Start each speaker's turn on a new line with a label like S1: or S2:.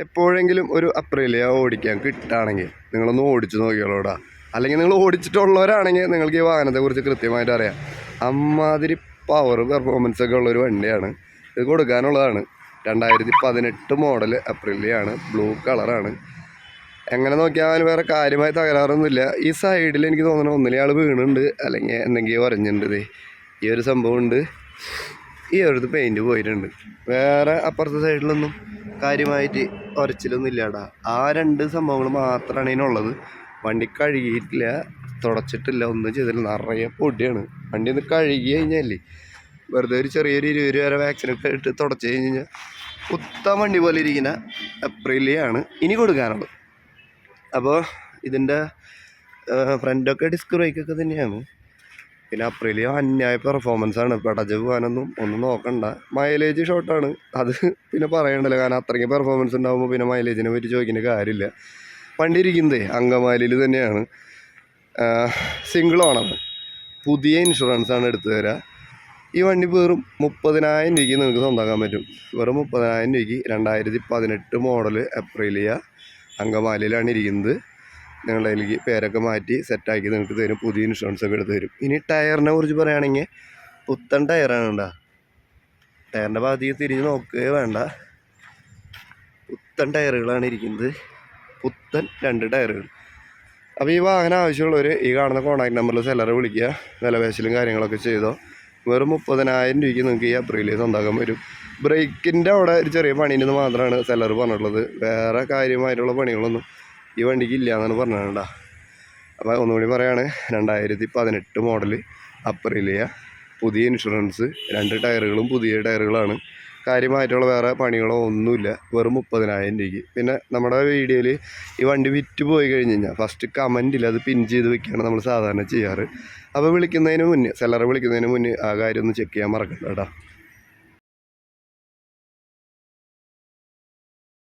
S1: എപ്പോഴെങ്കിലും ഒരു അപ്രീലിയ ഓടിക്കാൻ കിട്ടുകയാണെങ്കിൽ നിങ്ങളൊന്ന് ഓടിച്ചു നോക്കിയോളൂടാ അല്ലെങ്കിൽ നിങ്ങൾ ഓടിച്ചിട്ടുള്ളവരാണെങ്കിൽ നിങ്ങൾക്ക് ഈ വാഹനത്തെക്കുറിച്ച് കൃത്യമായിട്ട് അറിയാം. അമ്മാതിരി പവർ പെർഫോമൻസ് ഒക്കെ ഉള്ളൊരു വണ്ടിയാണ്. ഇത് കൊടുക്കാനുള്ളതാണ്. രണ്ടായിരത്തി പതിനെട്ട് മോഡൽ അപ്രിലിയാണ് ബ്ലൂ കളറാണ് എങ്ങനെ നോക്കിയാൽ വേറെ കാര്യമായി തകരാറൊന്നുമില്ല. ഈ സൈഡിൽ എനിക്ക് തോന്നുന്നു ഒന്നിലയാൾ വീണുണ്ട്. അല്ലെങ്കിൽ എന്തെങ്കിലും വരഞ്ഞിട്ടുണ്ട് ദേ. ഈ ഒരു സംഭവം ഉണ്ട് ഈ ഒരു പെയിന്റ് പോയിട്ടുണ്ട്. വേറെ അപ്പുറത്തെ സൈഡിലൊന്നും കാര്യമായിട്ട് ഉരച്ചിലൊന്നും ഇല്ലാടാ ആ രണ്ട് സംഭവങ്ങൾ മാത്രമാണ് ഇതിനുള്ളത്. വണ്ടി കഴുകിയിട്ടില്ല തുടച്ചിട്ടില്ല ഒന്നും ചെയ്തില്ല. നിറയെ പൊടിയാണ്. വണ്ടി ഒന്ന് കഴുകി കഴിഞ്ഞാലേ വെറുതെ ഒരു ചെറിയൊരു ഇരുപത് രൂപ വരെ വാക്സിനൊക്കെ ഇട്ട് തുടച്ച് കഴിഞ്ഞ് കഴിഞ്ഞാൽ കുത്താൻ വണ്ടി പോലെ ഇരിക്കുന്ന അപ്രിലിയാണ് ഇനി കൊടുക്കാനുള്ളത്. അപ്പോൾ ഇതിന്റെ ഫ്രണ്ടൊക്കെ ഡിസ്ക് ബ്രേക്കൊക്കെ തന്നെയാണ്. പിന്നെ അപ്രിലിയോ അന്യായ പെർഫോമൻസ് ആണ്. പെടച്ച് പോകാനൊന്നും ഒന്നും നോക്കണ്ട. മൈലേജ് ഷോർട്ടാണ് അത് പിന്നെ പറയണ്ടല്ലോ. കാരണം അത്രയ്ക്ക് പെർഫോമൻസ് ഉണ്ടാകുമ്പോൾ പിന്നെ മൈലേജിനെ പറ്റി ചോദിക്കേണ്ട കാര്യമില്ല. വണ്ടി ഇരിക്കുന്നതേ അങ്കമാലിയിൽ തന്നെയാണ്. സിംഗിൾ പുതിയ ഇൻഷുറൻസ് ആണ് എടുത്തു തരിക ഈ വണ്ടി വെറും മുപ്പതിനായിരം രൂപയ്ക്ക് നിങ്ങൾക്ക് സ്വന്തമാക്കാൻ പറ്റും. വെറും മുപ്പതിനായിരം രൂപയ്ക്ക് രണ്ടായിരത്തി പതിനെട്ട് മോഡൽ അപ്രിലിയ അങ്കമാലിയിലാണ് ഇരിക്കുന്നത്. നിങ്ങളുടെ അതിലേക്ക് പേരൊക്കെ മാറ്റി സെറ്റാക്കി നിങ്ങൾക്ക് തരും പുതിയ ഇൻഷുറൻസ് ഒക്കെ എടുത്ത് തരും. ഇനി ടയറിനെ കുറിച്ച് പറയുകയാണെങ്കിൽ പുത്തൻ ടയറാണ് ഉണ്ടാ ടയറിന്റെ ഭാഗത്തേക്ക് തിരിഞ്ഞ് നോക്കുകയോ വേണ്ട. പുത്തൻ ടയറുകളാണ് ഇരിക്കുന്നത്. പുത്തൻ രണ്ട് ടയറുകൾ. അപ്പോൾ ഈ വാഹനം ആവശ്യമുള്ളവർ ഈ കാണുന്ന കോൺടാക്ട് നമ്പറിൽ സെല്ലറെ വിളിക്കുക. വിലപേശലും കാര്യങ്ങളൊക്കെ ചെയ്തോ. വെറും മുപ്പതിനായിരം രൂപയ്ക്ക് നിങ്ങൾക്ക് ഈ അപ്രിലിൽ സ്വന്തമാക്കാൻ വരും ബ്രേക്കിന്റെ അവിടെ ഒരു ചെറിയ പണീന്റെ മാത്രമാണ് സെല്ലർ പറഞ്ഞിട്ടുള്ളത്. വേറെ കാര്യമായിട്ടുള്ള പണികളൊന്നും ഈ വണ്ടിക്ക് ഇല്ല എന്നാണ് പറഞ്ഞത് അപ്പോൾ ഒന്നുകൂടി പറയാണ് രണ്ടായിരത്തി പതിനെട്ട് മോഡൽ അപ്രിലിയ പുതിയ ഇൻഷുറൻസ് രണ്ട് ടയറുകളും പുതിയ ടയറുകളാണ്. കാര്യമായിട്ടുള്ള വേറെ പണികളോ ഒന്നുമില്ല വെറും മുപ്പതിനായിരം രൂപയ്ക്ക്. പിന്നെ നമ്മുടെ വീഡിയോയിൽ ഈ വണ്ടി വിറ്റ് പോയി കഴിഞ്ഞ് കഴിഞ്ഞാൽ ഫസ്റ്റ് കമന്റിൽ അത് പിൻ ചെയ്ത് വെക്കുകയാണ് നമ്മൾ സാധാരണ ചെയ്യാറ്. അപ്പോൾ വിളിക്കുന്നതിന് മുന്നേ സെല്ലറെ വിളിക്കുന്നതിന് മുന്നേ ആ കാര്യം ഒന്ന് ചെക്ക് ചെയ്യാൻ മറക്കണ്ട കേട്ടോ